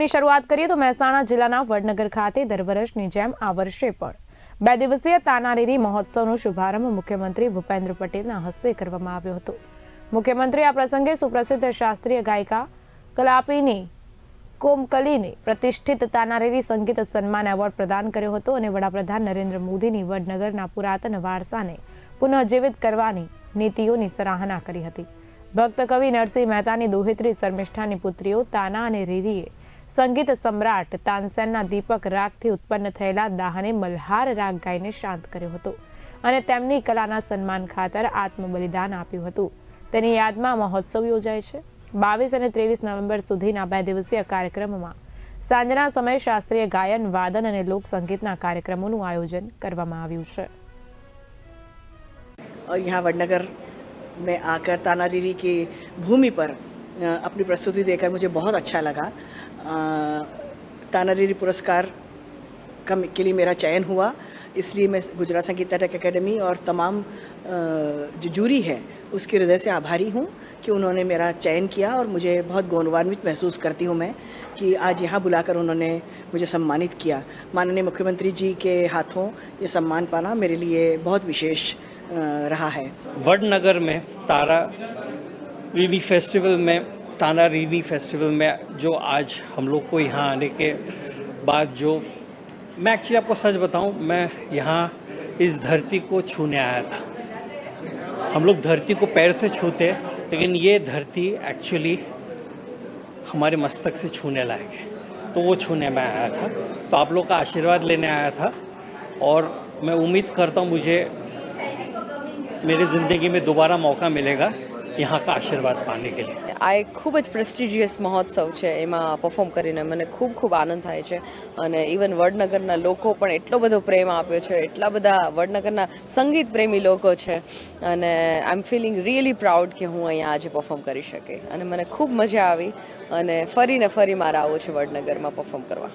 સમાચારની શરૂઆત કરીએ તો મહેસાણા જિલ્લાના વડનગર ખાતે દર વર્ષની જેમ આ વર્ષે પણ બે દિવસીય તાનારીરી મહોત્સવનો શુભારંભ મુખ્યમંત્રી ભૂપેન્દ્ર પટેલના હસ્તે કરવામાં આવ્યો હતો. મુખ્યમંત્રી આ પ્રસંગે સુપ્રસિદ્ધ શાસ્ત્રીય ગાયિકા કલાપીની કોમકલીને પ્રતિષ્ઠિત તાનારીરી સંગીત સન્માન એવોર્ડ પ્રદાન કર્યો હતો અને વડાપ્રધાન નરેન્દ્ર મોદીની વડનગરના પુરાતન વારસાને પુનઃજીવિત કરવાની નીતિઓની સરાહના કરી હતી. ભક્ત કવિ નરસિંહ મહેતાની દોહિત્રી શર્મિષ્ઠાની પુત્રીઓ તાના અને રીરીએ સંગીત સમ્રાટ તાનસેનના દીપક રાગથી ઉત્પન્ન થયેલા દાહને મલ્હાર રાગ ગાઈને શાંત કર્યો હતો અને તેમની કલાના સન્માન ખાતર આત્મબલિદાન આપ્યું હતું તેની યાદમાં મહોત્સવ યોજાય છે બાવીસ અને ત્રેવીસ નવેમ્બર સુધીના બે દિવસીય કાર્યક્રમમાં સાંજના સમયે શાસ્ત્રીય ગાયન વાદન અને લોક સંગીતના કાર્યક્રમોનું આયોજન કરવામાં આવ્યું છે और यहाँ वडनगर में आकर तानारीरी की भूमि पर अ, अपनी प्रस्तुति देकर मुझे बहुत अच्छा लगा। तानारीरी पुरस्कार का के लिए मेरा चयन हुआ। इसलिए मैं गुजरात संगीत नाटक अकेडमी और तमाम जो जूरी है, उसके हृदय से आभारी हूँ कि उन्होंने मेरा चयन किया और मुझे बहुत गौरवान्वित महसूस करती हूँ मैं कि आज यहाँ बुलाकर उन्होंने मुझे सम्मानित किया। माननीय मुख्यमंत्री जी के हाथों ये सम्मान पाना मेरे लिए बहुत विशेष रहा है। वडनगर में तारा रीनी फेस्टिवल में ताना रीनी फेस्टिवल में जो आज हम लोग को यहाँ आने के बाद जो, मैं एक्चुअली आपको सच बताऊँ, मैं यहाँ इस धरती को छूने आया था। हम लोग धरती को पैर से छूते, लेकिन ये धरती एक्चुअली हमारे मस्तक से छूने लायक है। तो वो छूने में आया था। तो आप लोग का आशीर्वाद लेने आया था। और मैं उम्मीद करता हूँ मुझे मेरी ज़िंदगी में दोबारा मौका मिलेगा। यहाँ का आशीर्वाद पाने के लिए આ એક ખૂબ જ પ્રેસ્ટિજિયસ મહોત્સવ છે એમાં પરફોર્મ કરીને મને ખૂબ ખૂબ આનંદ થાય છે અને ઇવન વડનગરના લોકો પણ એટલો બધો પ્રેમ આપ્યો છે એટલા બધા વડનગરના સંગીત પ્રેમી લોકો છે અને I am feeling really proud કે હું અહીંયા આજે પરફોર્મ કરી શકે અને મને ખૂબ મજા આવી અને ફરીને ફરી મારે આવું છે વડનગરમાં પરફોર્મ કરવા